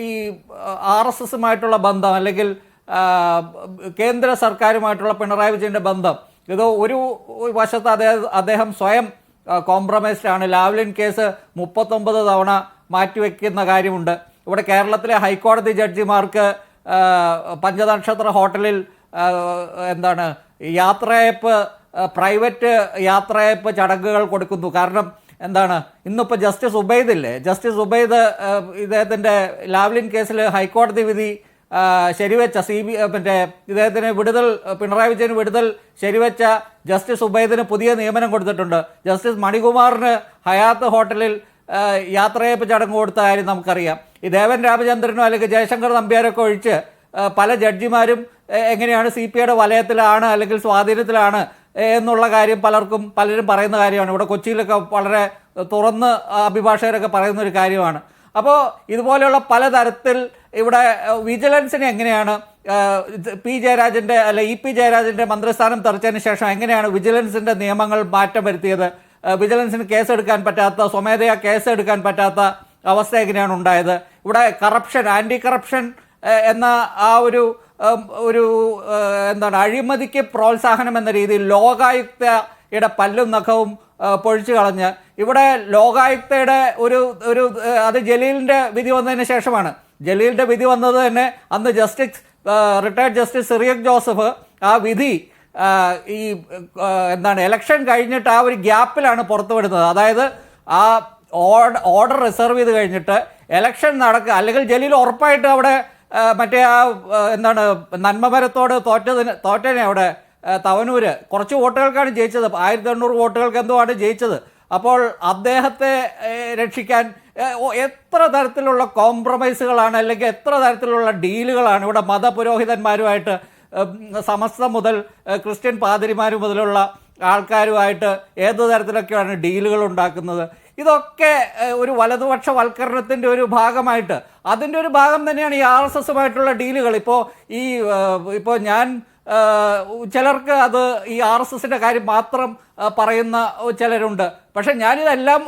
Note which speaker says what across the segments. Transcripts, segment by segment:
Speaker 1: ഈ R S എസുമായിട്ടുള്ള ബന്ധം അല്ലെങ്കിൽ കേന്ദ്ര സർക്കാരുമായിട്ടുള്ള പിണറായി വിജയന്റെ ബന്ധം ഇത് ഒരു വശത്ത് അദ്ദേഹം അദ്ദേഹം സ്വയം കോംപ്രമൈസ്ഡ് ആണ്. ലാവ്ലിൻ കേസ് മുപ്പത്തൊമ്പത് തവണ മാറ്റിവെക്കുന്ന കാര്യമുണ്ട്. ഇവിടെ കേരളത്തിലെ ഹൈക്കോടതി ജഡ്ജിമാർക്ക് പഞ്ചനക്ഷത്ര ഹോട്ടലിൽ എന്താണ് യാത്രയപ്പ് പ്രൈവറ്റ് യാത്രയപ്പ് ചടങ്ങുകൾ കൊടുക്കുന്നു. കാരണം എന്താണ്? ഇന്നിപ്പോൾ ജസ്റ്റിസ് ഉബൈദില്ലേ? ജസ്റ്റിസ് ഉബൈദ് ഇദ്ദേഹത്തിന്റെ ലാവ്ലിൻ കേസിൽ ഹൈക്കോടതി വിധി ശരിവെച്ച സി ബി മറ്റേ ഇദ്ദേഹത്തിന് വിടുതൽ പിണറായി വിജയന് വിടുതൽ ശരിവെച്ച ജസ്റ്റിസ് ഉബൈദിന് പുതിയ നിയമനം കൊടുത്തിട്ടുണ്ട്. ജസ്റ്റിസ് മണികുമാറിന് ഹയാത്ത് ഹോട്ടലിൽ യാത്രയപ്പ് ചടങ്ങ് കൊടുത്ത കാര്യം നമുക്കറിയാം. ഈ ദേവൻ രാമചന്ദ്രനോ അല്ലെങ്കിൽ ജയശങ്കർ നമ്പ്യാരൊക്കെ ഒഴിച്ച് പല ജഡ്ജിമാരും എങ്ങനെയാണ് സി പി ഐയുടെ വലയത്തിലാണ് അല്ലെങ്കിൽ സ്വാധീനത്തിലാണ് എന്നുള്ള കാര്യം പലർക്കും പലരും പറയുന്ന കാര്യമാണ്. ഇവിടെ കൊച്ചിയിലൊക്കെ വളരെ തുറന്ന് അഭിഭാഷകരൊക്കെ പറയുന്ന ഒരു കാര്യമാണ്. അപ്പോൾ ഇതുപോലെയുള്ള പലതരത്തിൽ ഇവിടെ വിജിലൻസിനെ എങ്ങനെയാണ് പി ജയരാജന്റെ അല്ല ഇ പി ജയരാജന്റെ മന്ത്രിസ്ഥാനം തെറിച്ചതിന് ശേഷം എങ്ങനെയാണ് വിജിലൻസിന്റെ നിയമങ്ങൾ മാറ്റം വരുത്തിയത്? വിജിലൻസിന് കേസെടുക്കാൻ പറ്റാത്ത സ്വമേധയാ കേസെടുക്കാൻ പറ്റാത്ത അവസ്ഥ എങ്ങനെയാണ് ഉണ്ടായത്? ഇവിടെ കറപ്ഷൻ ആന്റി കറപ്ഷൻ എന്ന ആ ഒരു ഒരു എന്താണ് അഴിമതിക്ക് പ്രോത്സാഹനം എന്ന രീതിയിൽ ലോകായുക്തയുടെ പല്ലും നഖവും പൊഴിച്ചു കളഞ്ഞ് ഇവിടെ ലോകായുക്തയുടെ ഒരു ഒരു അത് ജലീലിന്റെ വിധി വന്നതിന് ശേഷമാണ്. ജലീലിന്റെ വിധി വന്നത് തന്നെ അന്ന് justice retired justice Cyriac Joseph ആ വിധി ഈ എന്താണ് ഇലക്ഷൻ കഴിഞ്ഞിട്ട് ആ ഒരു ഗ്യാപ്പിലാണ് പുറത്തുവിടുന്നത്. അതായത് ആ ഓർഡർ റിസർവ് ചെയ്ത് കഴിഞ്ഞിട്ട് ഇലക്ഷൻ നടക്കുക അല്ലെങ്കിൽ ജലീൽ ഉറപ്പായിട്ട് അവിടെ മറ്റേ ആ എന്താണ് നന്മമരത്തോട് തോറ്റതിന് തോറ്റനെ അവിടെ. തവനൂര്. കുറച്ച് വോട്ടുകൾക്കാണ് ജയിച്ചത്. ആയിരത്തി എണ്ണൂറ് വോട്ടുകൾക്ക് എന്തോ ആണ് ജയിച്ചത്. അപ്പോൾ അദ്ദേഹത്തെ രക്ഷിക്കാൻ എത്ര തരത്തിലുള്ള കോംപ്രമൈസുകളാണ് അല്ലെങ്കിൽ എത്ര തരത്തിലുള്ള ഡീലുകളാണ് ഇവിടെ മതപുരോഹിതന്മാരുമായിട്ട് സമസ്ത മുതൽ ക്രിസ്ത്യൻ പാതിരിമാർ മുതലുള്ള ആൾക്കാരുമായിട്ട് ഏത് തരത്തിലൊക്കെയാണ് ഡീലുകൾ ഉണ്ടാക്കുന്നത്? ഇതൊക്കെ ഒരു വലതുപക്ഷ വൽക്കരണത്തിന്റെ ഒരു ഭാഗമായിട്ട്. അതിന്റെ ഒരു ഭാഗം തന്നെയാണ് ഈ ആർ എസ് എസുമായിട്ടുള്ള ഡീലുകൾ. ഇപ്പോൾ ഈ ഇപ്പോൾ ഞാൻ ചിലർക്ക് അത് ഈ ആർ എസ് എസിന്റെ കാര്യം മാത്രം പറയുന്ന ചിലരുണ്ട്. പക്ഷേ ഞാനിതെല്ലാം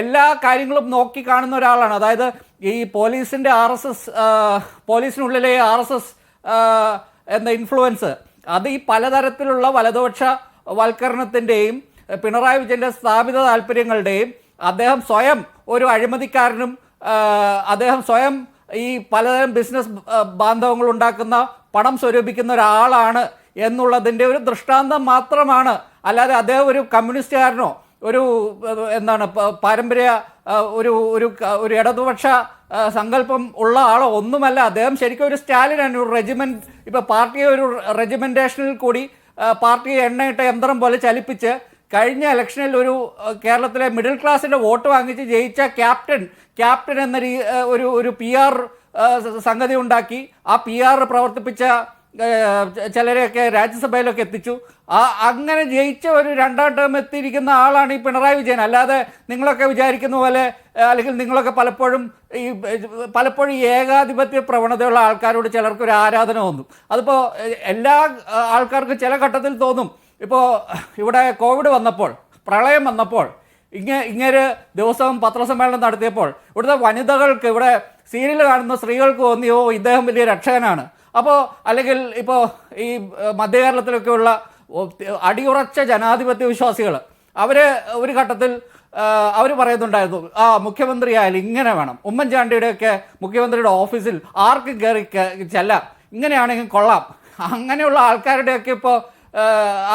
Speaker 1: എല്ലാ കാര്യങ്ങളും നോക്കി കാണുന്ന ഒരാളാണ്. അതായത് ഈ പോലീസിന്റെ ആർ എസ് എസ് പോലീസിനുള്ളിലെ ആർ എസ് എസ് എന്ന ഇൻഫ്ലുവൻസ് അത് ഈ പലതരത്തിലുള്ള വലതുപക്ഷ വൽക്കരണത്തിന്റെയും പിണറായി വിജയന്റെ സ്ഥാപിത താല്പര്യങ്ങളുടെയും അദ്ദേഹം സ്വയം ഒരു അഴിമതിക്കാരനും അദ്ദേഹം സ്വയം ഈ പലതരം ബിസിനസ് ബാന്ധവങ്ങൾ ഉണ്ടാക്കുന്ന പണം സ്വരൂപിക്കുന്ന ഒരാളാണ് എന്നുള്ളതിന്റെ ഒരു ദൃഷ്ടാന്തം മാത്രമാണ്. അല്ലാതെ അദ്ദേഹം ഒരു കമ്മ്യൂണിസ്റ്റുകാരനോ ഒരു എന്താണ് പാരമ്പര്യ ഒരു ഒരു ഒരു ഇടതുപക്ഷ സങ്കല്പം ഉള്ള ആളോ ഒന്നുമല്ല. അദ്ദേഹം ശരിക്കും ഒരു സ്റ്റാലിനാണ് ഒരു റെജിമെന്റ് ഇപ്പോൾ പാർട്ടിയെ ഒരു റെജിമെന്റേഷനിൽ കൂടി പാർട്ടിയെ എണ്ണയിട്ട യന്ത്രം പോലെ ചലിപ്പിച്ച് കഴിഞ്ഞ ഇലക്ഷനിൽ ഒരു കേരളത്തിലെ മിഡിൽ ക്ലാസ്സിന്റെ വോട്ട് വാങ്ങിച്ച് ജയിച്ച ക്യാപ്റ്റൻ ക്യാപ്റ്റൻ എന്ന ഒരു ഒരു പി ആർ സംഗതി ഉണ്ടാക്കി. ആ പി ആർ പ്രവർത്തിപ്പിച്ച ചിലരെയൊക്കെ രാജ്യസഭയിലൊക്കെ എത്തിച്ചു. ആ അങ്ങനെ ജയിച്ച ഒരു രണ്ടാം ടേം എത്തിയിരിക്കുന്ന ആളാണ് ഈ പിണറായി വിജയൻ. അല്ലാതെ നിങ്ങളൊക്കെ വിചാരിക്കുന്ന പോലെ അല്ലെങ്കിൽ നിങ്ങളൊക്കെ പലപ്പോഴും ഈ പലപ്പോഴും ഏകാധിപത്യ പ്രവണതയുള്ള ആൾക്കാരോട് ചിലർക്ക് ഒരു ആരാധന തോന്നും. അതിപ്പോൾ എല്ലാ ആൾക്കാർക്കും ചില ഘട്ടത്തിൽ തോന്നും ഇപ്പോൾ ഇവിടെ കോവിഡ് വന്നപ്പോൾ പ്രളയം വന്നപ്പോൾ ഇങ്ങ ഇങ്ങനെ ദിവസവും പത്രസമ്മേളനം നടത്തിയപ്പോൾ ഇവിടുത്തെ വനിതകൾക്ക് ഇവിടെ സീരിയൽ കാണുന്ന സ്ത്രീകൾക്ക് തോന്നിയോ ഇദ്ദേഹം വലിയ രക്ഷകനാണ്. അപ്പോൾ അല്ലെങ്കിൽ ഇപ്പോൾ ഈ മധ്യകേരളത്തിലൊക്കെയുള്ള അടിയുറച്ച ജനാധിപത്യ വിശ്വാസികൾ അവർ ഒരു ഘട്ടത്തിൽ അവർ പറയുന്നുണ്ടായിരുന്നു ആ മുഖ്യമന്ത്രി ആയാലും ഇങ്ങനെ വേണം. ഉമ്മൻചാണ്ടിയുടെയൊക്കെ മുഖ്യമന്ത്രിയുടെ ഓഫീസിൽ ആർക്കും കയറി ചെല്ലാം. ഇങ്ങനെയാണെങ്കിൽ കൊള്ളാം. അങ്ങനെയുള്ള ആൾക്കാരുടെയൊക്കെ ഇപ്പോൾ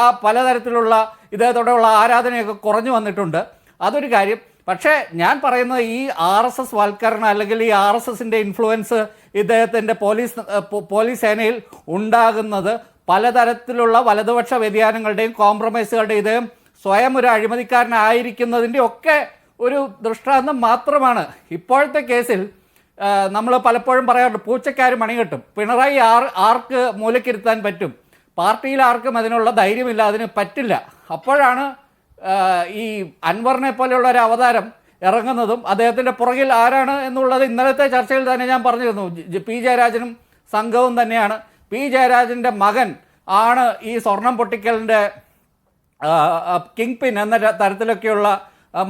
Speaker 1: ആ പലതരത്തിലുള്ള ഇദ്ദേഹത്തോടെയുള്ള ആരാധനയൊക്കെ കുറഞ്ഞു വന്നിട്ടുണ്ട്. അതൊരു കാര്യം. പക്ഷേ ഞാൻ പറയുന്നത് ഈ ആർ എസ് എസ് വൽക്കരണം അല്ലെങ്കിൽ ഈ ആർ എസ് എസിന്റെ ഇൻഫ്ലുവൻസ് ഇദ്ദേഹത്തിന്റെ പോലീസ് പോലീസ് സേനയിൽ ഉണ്ടാകുന്നത് പലതരത്തിലുള്ള വലതുപക്ഷ വ്യതിയാനങ്ങളുടെയും കോംപ്രമൈസുകളുടെയും ഇദ്ദേഹം സ്വയം ഒരു അഴിമതിക്കാരനായിരിക്കുന്നതിന്റെ ഒക്കെ ഒരു ദൃഷ്ടാന്തം മാത്രമാണ്. ഇപ്പോഴത്തെ കേസിൽ നമ്മൾ പലപ്പോഴും പറയാറുണ്ട് പൂച്ചക്കാർ മണികെട്ടും പിണറായി ആർ ആർക്ക് മൂലക്കിരുത്താൻ പറ്റും? പാർട്ടിയിൽ ആർക്കും അതിനുള്ള ധൈര്യമില്ല അതിന് പറ്റില്ല. അപ്പോഴാണ് ഈ അൻവറിനെ പോലെയുള്ള ഒരു അവതാരം ഇറങ്ങുന്നതും അദ്ദേഹത്തിന്റെ പുറകിൽ ആരാണ് എന്നുള്ളത് ഇന്നലത്തെ ചർച്ചയിൽ തന്നെ ഞാൻ പറഞ്ഞിരുന്നു. പി ജയരാജനും സംഘവും തന്നെയാണ്. പി ജയരാജന്റെ മകൻ ആണ് ഈ സ്വർണം പൊട്ടിക്കലിന്റെ കിങ് പിൻ എന്ന തരത്തിലൊക്കെയുള്ള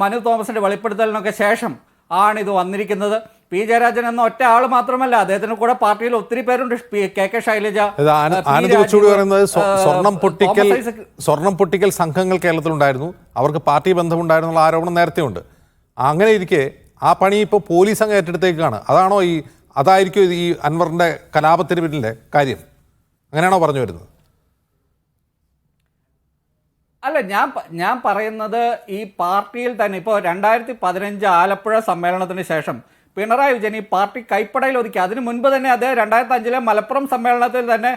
Speaker 1: മനു തോമസിന്റെ വെളിപ്പെടുത്തലിനൊക്കെ ശേഷം ആണിത് വന്നിരിക്കുന്നത്. പി. ജയരാജൻ എന്ന ഒറ്റ ആൾ മാത്രമല്ല അദ്ദേഹത്തിന് കൂടെ പാർട്ടിയിൽ ഒത്തിരി പേരുണ്ട്. കെ. കെ. ശൈലജ
Speaker 2: പറയുന്നത് പൊട്ടിക്കൽ സ്വർണം പൊട്ടിക്കൽ സംഘങ്ങൾ കേരളത്തിലുണ്ടായിരുന്നു. അവർക്ക് പാർട്ടി ബന്ധമുണ്ടായിരുന്നുള്ള ആരോപണം നേരത്തെ ഉണ്ട് അങ്ങനെ ഇരിക്കെ ആ പണി ഇപ്പോൾ പോലീസ് അങ്ങ് ഏറ്റെടുത്തേക്കാണ്. അതാണോ ഈ അതായിരിക്കും ഈ അൻവറിന്റെ കലാപത്തിന് പിന്നിലെ കാര്യം. അങ്ങനെയാണോ പറഞ്ഞു വരുന്നത്?
Speaker 1: അല്ല ഞാൻ ഞാൻ പറയുന്നത് ഈ പാർട്ടിയിൽ തന്നെ ഇപ്പോൾ രണ്ടായിരത്തി പതിനഞ്ച് ആലപ്പുഴ സമ്മേളനത്തിന് ശേഷം പിണറായി വിജയൻ ഈ പാർട്ടി കൈപ്പടയിൽ ഒതുക്കി. അതിനു മുൻപ് തന്നെ അദ്ദേഹം രണ്ടായിരത്തി അഞ്ചിലെ മലപ്പുറം സമ്മേളനത്തിൽ തന്നെ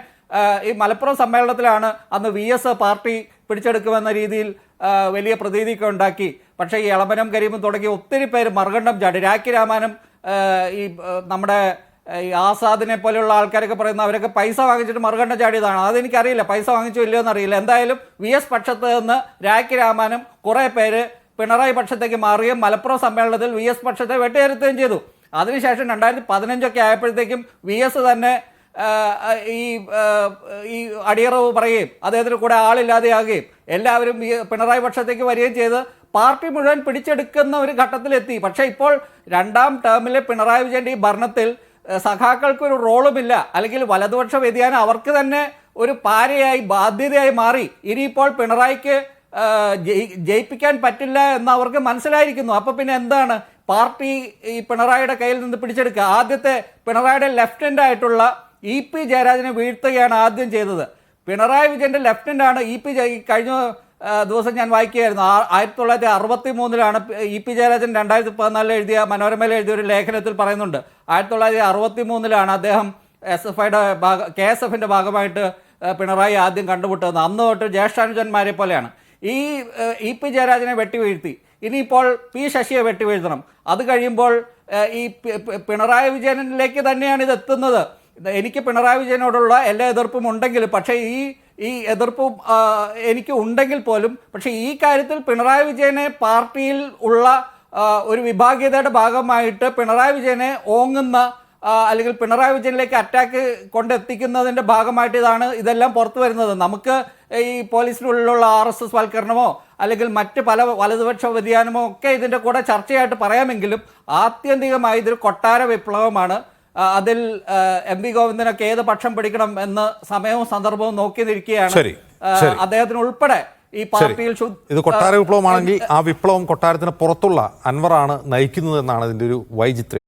Speaker 1: ഈ മലപ്പുറം സമ്മേളനത്തിലാണ് അന്ന് വി എസ് പാർട്ടി പിടിച്ചെടുക്കുമെന്ന രീതിയിൽ വലിയ പ്രതീതിയൊക്കെ ഉണ്ടാക്കി. പക്ഷേ ഈ എളമനം കരീമും തുടങ്ങി ഒത്തിരി പേര് മറുകണ്ഠം ചാടി. രാഖി രാമാനും ഈ നമ്മുടെ ഈ ആസാദിനെ പോലെയുള്ള ആൾക്കാരൊക്കെ പറയുന്ന അവരൊക്കെ പൈസ വാങ്ങിച്ചിട്ട് മറുകണ്ഠം ചാടിയതാണ്. അതെനിക്കറിയില്ല. പൈസ വാങ്ങിച്ചോ ഇല്ലയോ എന്നറിയില്ല എന്തായാലും വി എസ് പക്ഷത്ത് നിന്ന് രാഖി രാമാനും കുറേ പേര് പിണറായി പക്ഷത്തേക്ക് മാറുകയും മലപ്പുറം സമ്മേളനത്തിൽ വി എസ് പക്ഷത്തെ വെട്ടിയിരുത്തുകയും ചെയ്തു. അതിനുശേഷം രണ്ടായിരത്തി പതിനഞ്ചൊക്കെ ആയപ്പോഴത്തേക്കും വി എസ് തന്നെ ഈ ഈ അടിയറവ് പറയുകയും അദ്ദേഹത്തിന് കൂടെ ആളില്ലാതെയാകുകയും എല്ലാവരും പിണറായി പക്ഷത്തേക്ക് വരികയും ചെയ്ത് പാർട്ടി മുഴുവൻ പിടിച്ചെടുക്കുന്ന ഒരു ഘട്ടത്തിലെത്തി. പക്ഷേ ഇപ്പോൾ രണ്ടാം ടേമിലെ പിണറായി വിജയന്റെ ഈ ഭരണത്തിൽ സഖാക്കൾക്ക് ഒരു റോളുമില്ല. അല്ലെങ്കിൽ വലതുപക്ഷ വ്യതിയാനം അവർക്ക് തന്നെ ഒരു പാരയായി ബാധ്യതയായി മാറി. ഇനിയിപ്പോൾ പിണറായിക്ക് ജയിപ്പിക്കാൻ പറ്റില്ല എന്ന് അവർക്ക് മനസ്സിലായിരിക്കുന്നു. അപ്പോൾ പിന്നെ എന്താണ്? പാർട്ടി ഈ പിണറായിയുടെ കയ്യിൽ നിന്ന് പിടിച്ചെടുക്കുക. ആദ്യത്തെ പിണറായിയുടെ ലെഫ്റ്റനന്റ് ആയിട്ടുള്ള ഇ പി ജയരാജനെ വീഴ്ത്തുകയാണ് ആദ്യം ചെയ്തത്. പിണറായി വിജയന്റെ ലെഫ്റ്റനന്റ് ആണ് ഇ പി കഴിഞ്ഞ ദിവസം ഞാൻ വായിക്കുകയായിരുന്നു. ആയിരത്തി തൊള്ളായിരത്തി അറുപത്തി മൂന്നിലാണ് ഇ പി ജയരാജൻ രണ്ടായിരത്തി പതിനാലിൽ എഴുതിയ മനോരമയിൽ എഴുതിയ ഒരു ലേഖനത്തിൽ പറയുന്നുണ്ട്. ആയിരത്തി തൊള്ളായിരത്തി അറുപത്തി മൂന്നിലാണ് അദ്ദേഹം എസ് എഫ് ഐയുടെ ഭാഗ കെ എസ് എഫിന്റെ ഭാഗമായിട്ട് പിണറായി ആദ്യം കണ്ടുമുട്ടുന്നത്. അന്ന് തൊട്ട് ജ്യേഷ്ഠാനുജന്മാരെ പോലെയാണ്. ഈ ഇ പി ജയരാജനെ വെട്ടിവീഴ്ത്തി. ഇനിയിപ്പോൾ പി ശശിയെ വെട്ടിവീഴ്ത്തണം. അത് കഴിയുമ്പോൾ ഈ പിണറായി വിജയനിലേക്ക് തന്നെയാണ് ഇത് എത്തുന്നത്. എനിക്ക് പിണറായി വിജയനോടുള്ള എല്ലാ എതിർപ്പും ഉണ്ടെങ്കിലും പക്ഷേ ഈ ഈ എതിർപ്പും എനിക്ക് ഉണ്ടെങ്കിൽ പോലും പക്ഷേ ഈ കാര്യത്തിൽ പിണറായി വിജയനെ പാർട്ടിയിൽ ഉള്ള ഒരു വിഭാഗീയതയുടെ ഭാഗമായിട്ട് പിണറായി വിജയനെ ഓങ്ങുന്ന അല്ലെങ്കിൽ പിണറായി വിജയനിലേക്ക് അറ്റാക്ക് കൊണ്ടെത്തിക്കുന്നതിന്റെ ഭാഗമായിട്ട് ഇതാണ് ഇതെല്ലാം പുറത്തു വരുന്നത്. നമുക്ക് ഈ പോലീസിനുള്ളിലുള്ള ആർ എസ് എസ് വൽക്കരണമോ അല്ലെങ്കിൽ മറ്റ് പല വലതുപക്ഷ വ്യതിയാനമോ ഒക്കെ ഇതിന്റെ കൂടെ ചർച്ചയായിട്ട് പറയാമെങ്കിലും ആത്യന്തികമായി ഇതൊരു കൊട്ടാര വിപ്ലവമാണ്. അതിൽ എം വി ഗോവിന്ദനൊക്കെ ഏത് പക്ഷം പിടിക്കണം എന്ന് സമയവും സന്ദർഭവും നോക്കി നിൽക്കുകയാണ്. അദ്ദേഹത്തിന് ഉൾപ്പെടെ ഈ പാർട്ടിയിൽ
Speaker 2: ഇത് കൊട്ടാര വിപ്ലവമാണെങ്കിൽ ആ വിപ്ലവം കൊട്ടാരത്തിന് പുറത്തുള്ള അൻവറാണ് നയിക്കുന്നത് എന്നാണ് ഇതിന്റെ ഒരു വൈചിത്രം